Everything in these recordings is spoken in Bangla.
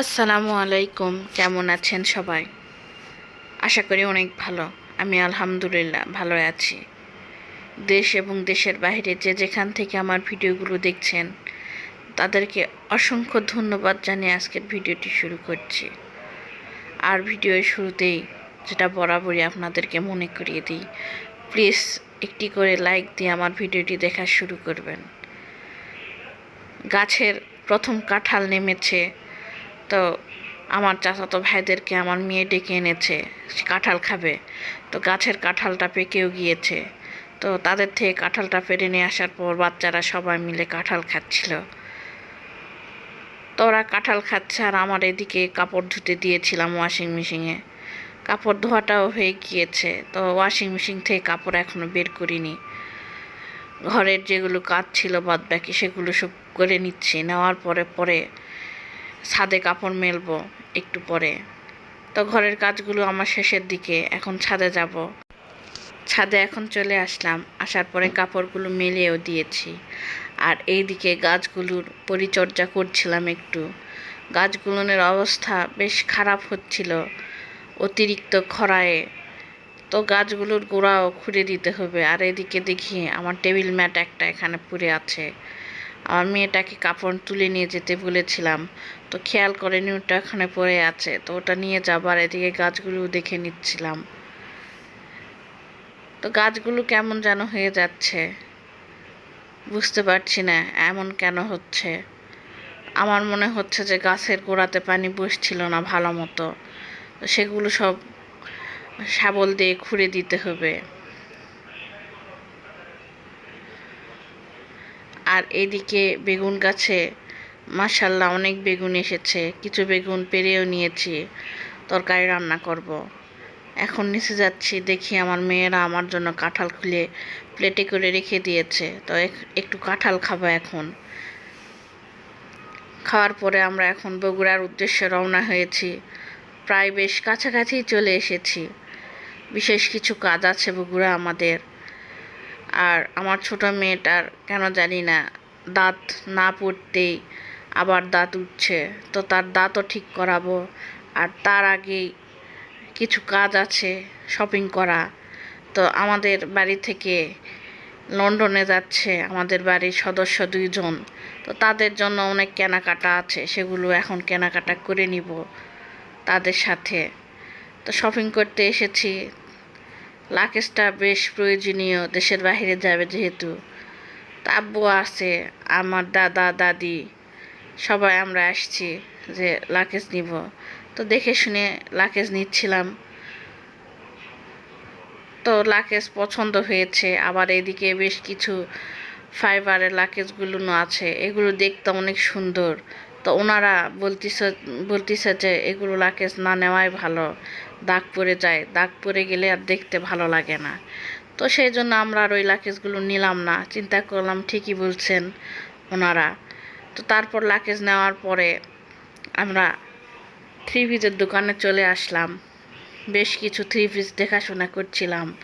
আসসালামু আলাইকুম। কেমন আছেন সবাই? আশা করি অনেক ভালো। আমি আলহামদুলিল্লাহ ভালো আছি। দেশ এবং দেশের বাইরে যে যেখান থেকে আমার ভিডিওগুলো দেখছেন, তাদেরকে অসংখ্য ধন্যবাদ জানিয়ে আজকের ভিডিওটি শুরু করছি। আর ভিডিওর শুরুতেই যেটা বরাবরই আপনাদেরকে মনে করিয়ে দিই, প্লিজ একটি করে লাইক দিয়ে আমার ভিডিওটি দেখা শুরু করবেন। গাছের প্রথম কাঁঠাল নেমেছে তো আমার চাচাতো ভাইদেরকে আমার মেয়ে ডেকে এনেছে কাঁঠাল খাবে। তো গাছের কাঁঠালটা পেকেও গিয়েছে। তো তাদের থেকে কাঁঠালটা পেরে নিয়ে আসার পর বাচ্চারা সবাই মিলে কাঁঠাল খাচ্ছিল। তো ওরা কাঁঠাল খাচ্ছে আর আমার এদিকে কাপড় ধুতে দিয়েছিলাম ওয়াশিং মেশিনে কাপড় ধোয়াটাও হয়ে গিয়েছে। তো ওয়াশিং মেশিন থেকে কাপড় এখনও বের করিনি। ঘরের যেগুলো কাজ ছিল বাদ বাকি সেগুলো সব করে নিচ্ছি। নেওয়ার পরে পরে ছাদে কাপড় মেলবো একটু পরে। তো ঘরের কাজগুলো আমার শেষের দিকে, এখন ছাদে যাব। ছাদে এখন চলে আসলাম, আসার পরে কাপড়গুলো মেলেও দিয়েছি। আর এইদিকে গাছগুলোর পরিচর্যা করছিলাম একটু। গাছগুলোর অবস্থা বেশ খারাপ হচ্ছিল, অতিরিক্ত খরায়। তো গাছগুলোর গোড়াও খুঁড়ে দিতে হবে। আর এদিকে দেখি আমার টেবিল ম্যাট একটা এখানে পড়ে আছে। আমার মেয়েটাকে কাপড় তুলে নিয়ে যেতে বলেছিলাম। তো খেয়াল করেনি ওটা ওখানে পড়ে আছে। তো ওটা নিয়ে যাবার এদিকে গাছগুলো দেখে নিচ্ছিলাম। তো গাছগুলো কেমন যেন হয়ে যাচ্ছে। বুঝতে পারছি না এমন কেন হচ্ছে। আমার মনে হচ্ছে যে গাছের গোড়াতে পানি বসছিল না ভালো মতো। সেগুলো সব শাবল দিয়ে খুঁড়ে দিতে হবে। আর এদিকে বেগুন গাছে মাসাল্লাহ অনেক বেগুন এসেছে। কিছু বেগুন পেরেও নিয়েছি, তরকারি রান্না করব। এখন নিচে যাচ্ছি, দেখি আমার মেয়েরা আমার জন্য কাঁঠাল খুলে প্লেটে করে রেখে দিয়েছে। তো একটু কাঁঠাল খাব এখন। খাওয়ার পরে আমরা এখন বগুড়ার উদ্দেশ্যে রওনা হয়েছি। প্রায় বেশ কাছাকাছি চলে এসেছি। বিশেষ কিছু কাজ আছে বগুড়া আমাদের। আর আমার ছোট মেয়েটার কেন জানি না দাঁত না পড়তেই আবার দাঁত উঠছে। তো তার দাঁতও ঠিক করাবো আর তার আগেই কিছু কাজ আছে শপিং করা। তো আমাদের বাড়ি থেকে লন্ডনে যাচ্ছে আমাদের বাড়ির সদস্য দুইজন। তো তাদের জন্য অনেক কেনাকাটা আছে, সেগুলো এখন কেনাকাটা করে নিব তাদের সাথে। তো শপিং করতে এসেছি। লাকেজটা বেশ প্রয়োজনীয়, দেশের বাইরে যাবে যেহেতু। তা আব্বু আছে, আমার দাদা, দাদি, সবাই আমরা আসছি যে লাকেজ নিব। তো দেখে শুনে লাকেজ নিচ্ছিলাম। তো লাকেজ পছন্দ হয়েছে, আবার এদিকে বেশ কিছু ফাইবারের লাকেজগুলো আছে, এগুলো দেখতে অনেক সুন্দর। তো ওনারা বলতেছে বলতেছে যে এগুলো লাকেজ না নেওয়াই ভালো। দাগ পড়ে যায়। দাগ পড়ে গেলে আর দেখতে ভালো লাগে না। তো সেই জন্য আমরা আর ওই লাকেজগুলো নিলাম না। চিন্তা করলাম, ঠিকই বলছেন ওনারা। তো তারপর লাকেজ নেওয়ার পরে আমরা থ্রি পিসের দোকানে চলে আসলাম। বেশ কিছু থ্রি পিস দেখাশোনা করছিলাম।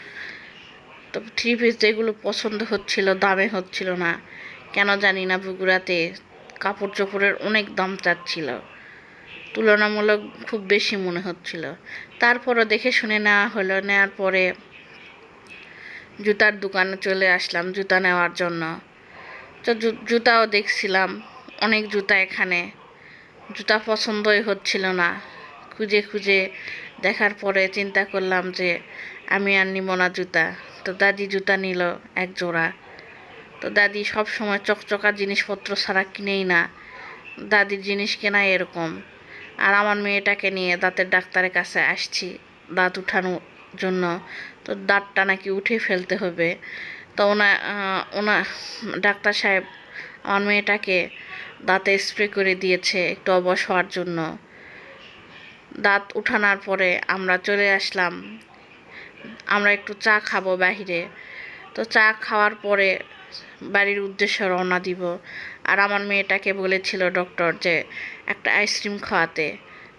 তো থ্রি পিস যেগুলো পছন্দ হচ্ছিল, দামে হচ্ছিল না। কেন জানি না বগুড়াতে কাপড় চোপড়ের অনেক দাম চাচ্ছিল। তুলনামূলক খুব বেশি মনে হচ্ছিল। তারপরও দেখে শুনে নেওয়া হলো নেওয়ার পরে জুতার দোকানে চলে আসলাম জুতা নেওয়ার জন্য। তো জুতাও দেখছিলাম, অনেক জুতা এখানে। জুতা পছন্দই হচ্ছিল না। খুঁজে খুঁজে দেখার পরে চিন্তা করলাম যে, আমি আর নিব না জুতা। তো দাদি জুতা নিল এক জোড়া। তো দাদি সব সময় চকচকা জিনিসপত্র ছাড়া কিনেই না। দাদির জিনিস কেনাই এরকম। আর আমার মেয়েটাকে নিয়ে দাঁতের ডাক্তারের কাছে আসছি, দাঁত উঠানোর জন্য। তো দাঁতটা নাকি উঠে ফেলতে হবে। তো ওনা ওনা, ডাক্তার সাহেব আমার মেয়েটাকে দাঁতে স্প্রে করে দিয়েছে একটু অবশ হওয়ার জন্য। দাঁত উঠানোর পরে আমরা চলে আসলাম। আমরা একটু চা খাব বাহিরে। তো চা খাওয়ার পরে বাড়ির উদ্দেশ্যে রওনা দিব। আর আমার মেয়েটাকে বলেছিল ডক্টর যে, একটা আইসক্রিম খাওয়াতে।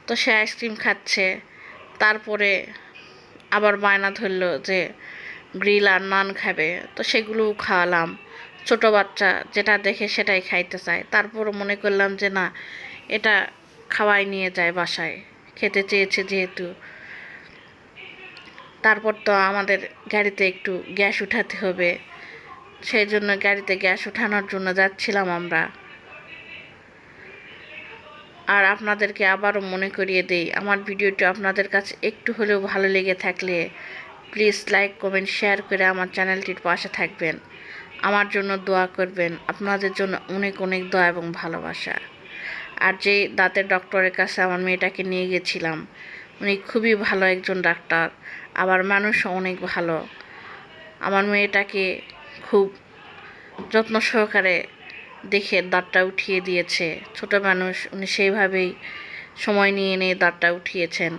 তো সে আইসক্রিম খাচ্ছে। তারপরে আবার বায়না ধরলো যে গ্রিল আর নান খাবে। তো সেগুলোও খাওয়ালাম। ছোট বাচ্চা যেটা দেখে সেটাই খাইতে চায়। তারপরও মনে করলাম যে, না, এটা খাওয়াই নিয়ে যায় বাসায়। খেতে চেয়েছে যেহেতু। তারপর তো আমাদের গাড়িতে একটু গ্যাস উঠাতে হবে। সেই জন্য গাড়িতে গ্যাস উঠানোর জন্য যাচ্ছিলাম আমরা। আর আপনাদেরকে আবারও মনে করিয়ে দেই, আমার ভিডিওটি আপনাদের কাছে একটু হলেও ভালো লেগে থাকলে প্লিজ লাইক, কমেন্ট, শেয়ার করে আমার চ্যানেলটির পাশে থাকবেন। আমার জন্য দোয়া করবেন, আপনাদের জন্য অনেক অনেক দোয়া এবং ভালোবাসা। আর যে দাঁতের ডক্টরের কাছে আমার মেয়েটাকে নিয়ে গেছিলাম, উনি খুবই ভালো একজন ডাক্তার, আবার মানুষও অনেক ভালো। আমার মেয়েটাকে খুব যত্ন সহকারে দেখে দাঁতটা উঠিয়ে দিয়েছে। ছোট মানুষ, উনি সেইভাবেই সময় নিয়ে নিয়ে দাঁতটা উঠিয়েছেন।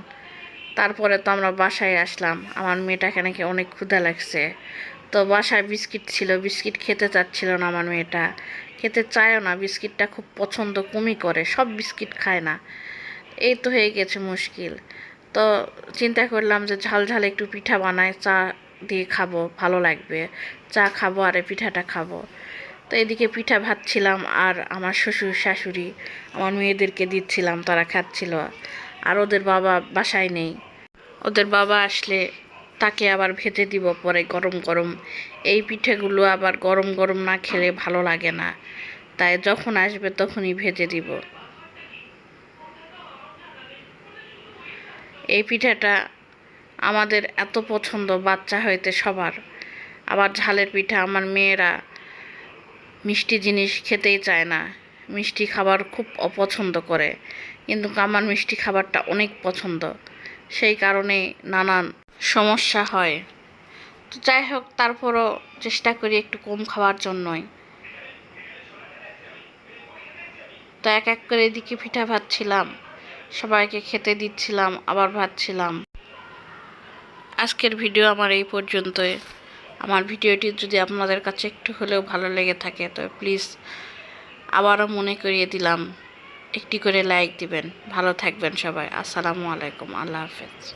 তারপরে তো আমরা বাসায় আসলাম। আমার মেয়েটাকে নাকি অনেক ক্ষুধা লাগছে। তো বাসায় বিস্কিট ছিল, বিস্কিট খেতে চাচ্ছিল না আমার মেয়েটা। খেতে চায়ও না, বিস্কিটটা খুব পছন্দ কমই করে, সব বিস্কিট খায় না। এই তো হয়ে গেছে মুশকিল। তো চিন্তা করলাম যে ঝাল ঝাল একটু পিঠা বানায়, চা দিয়ে খাব, ভালো লাগবে। চা খাব আর এই পিঠাটা খাব। তো এদিকে পিঠা ভাজছিলাম আর আমার শ্বশুর শাশুড়ি, আমার মেয়েদেরকে দিচ্ছিলাম, তারা খাচ্ছিল। আর ওদের বাবা বাসায় নেই। ওদের বাবা আসলে তাকে আবার ভেজে দিব পরে গরম গরম। এই পিঠেগুলো আবার গরম গরম না খেলে ভালো লাগে না। তাই যখন আসবে তখনই ভেজে দিব। এই পিঠাটা আমাদের এত পছন্দ বাচ্চা হইতে সবার। আবার ঝালের পিঠা, আমার মেয়েরা মিষ্টি জিনিস খেতেই চায় না। মিষ্টি খাবার খুব অপছন্দ করে। কিন্তু আমার মিষ্টি খাবারটা অনেক পছন্দ। সেই কারণে নানান সমস্যা হয়। তো যাই হোক, তারপরও চেষ্টা করি একটু কম খাওয়ার জন্যই। তো এক এক করে এদিকে পিঠা ভাজছিলাম সবাইকে খেতে দিচ্ছিলাম, আবার ভাজছিলাম আজকের ভিডিও আমার এই পর্যন্তই। আমার ভিডিওটি যদি আপনাদের কাছে একটু হলেও ভালো লেগে থাকে, তো প্লিজ আবারও মনে করিয়ে দিলাম, একটি করে লাইক দিবেন। ভালো থাকবেন সবাই। আসসালামু আলাইকুম। আল্লাহ হাফেজ।